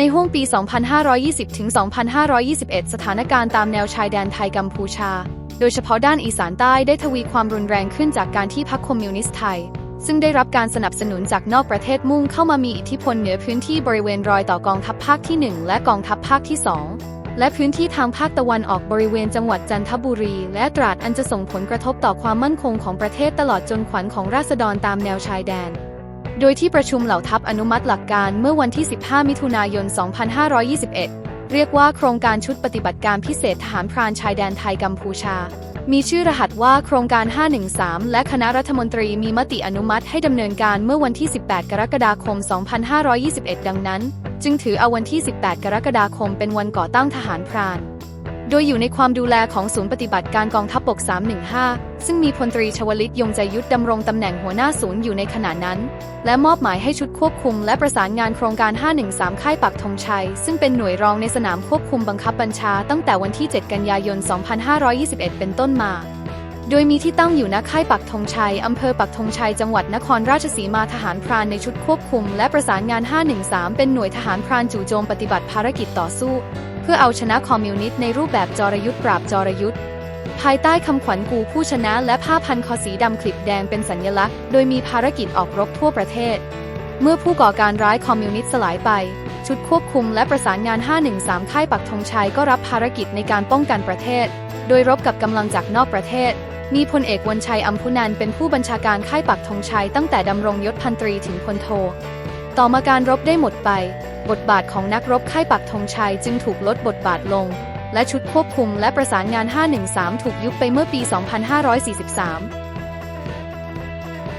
ในห้วงปี 2520 ถึง 2521 สถานการณ์ตามแนวชายแดนไทยกัมพูชา โดยเฉพาะด้านอีสานใต้ได้ทวีความรุนแรงขึ้นจากการที่พรรคคอมมิวนิสต์ไทย ซึ่งได้รับการสนับสนุนจากนอกประเทศมุ่งเข้ามามีอิทธิพลเหนือพื้นที่บริเวณรอยต่อกองทัพภาคที่ 1 และกองทัพภาคที่ 2 และพื้นที่ทางภาคตะวันออกบริเวณจังหวัดจันทบุรี และตราดอันจะส่งผลกระทบต่อความมั่นคงของประเทศตลอดจนขวัญของราษฎรตามแนวชายแดน โดยที่ประชุมเหล่าทัพอนุมัติหลักการเมื่อวันที่ 15 มิถุนายน 2521 เรียกว่าโครงการชุดปฏิบัติการพิเศษทหารพรานชายแดนไทยกัมพูชา มีชื่อรหัสว่าโครงการ 513 และคณะรัฐมนตรีมีมติอนุมัติให้ดำเนินการเมื่อวันที่ 18 กรกฎาคม 2521 ดังนั้น จึงถือเอาวันที่ 18 กรกฎาคมเป็นวันก่อตั้งทหารพราน โดยอยู่ในความดูแลของศูนย์ปฏิบัติการกองทัพบก 315 ซึ่งมีพลตรีชวลิตยงใจยุทธดำรงตำแหน่งหัวหน้าศูนย์อยู่ในขณะนั้น และมอบหมายให้ชุดควบคุมและประสานงานโครงการ 513 ค่ายปักธงชัย ซึ่งเป็นหน่วยรองในสนามควบคุมบังคับบัญชาตั้งแต่วันที่ 7 กันยายน 2521 เป็นต้นมา โดยมีที่ตั้งอยู่ณค่ายปักธงชัยอำเภอปักธงชัย จังหวัดนครราชสีมาทหารพรานในชุดควบคุม และประสานงาน 513 เป็นหน่วยทหารพรานจู่โจมปฏิบัติภารกิจต่อสู้ พื่อเอาชนะคอมมิวนิสต์ในรูปแบบจรยุทธ์ปราบจรยุทธ์ภายใต้คำขวัญกูผู้ชนะและผ้าพันคอสีดำคลิปแดงเป็นสัญลักษณ์ โดยมีภารกิจออกรบทั่วประเทศ เมื่อผู้ก่อการร้ายคอมมิวนิสต์สลายไป ชุดควบคุมและประสานงาน 513 ค่ายปักธงชัยก็รับภารกิจในการป้องกันประเทศ โดยรบกับกำลังจากนอกประเทศ มีพลเอกวันชัยอัมพุนันเป็นผู้บัญชาการค่ายปักธงชัยตั้งแต่ดำรงยศพันตรีถึงพลโท ต่อมาการรบได้หมดไป บทบาทของนักรบค่ายปักธงชัยจึงถูกลดบทบาทลง และชุดควบคุมและประสานงาน 513 ถูกยุบไปเมื่อปี 2543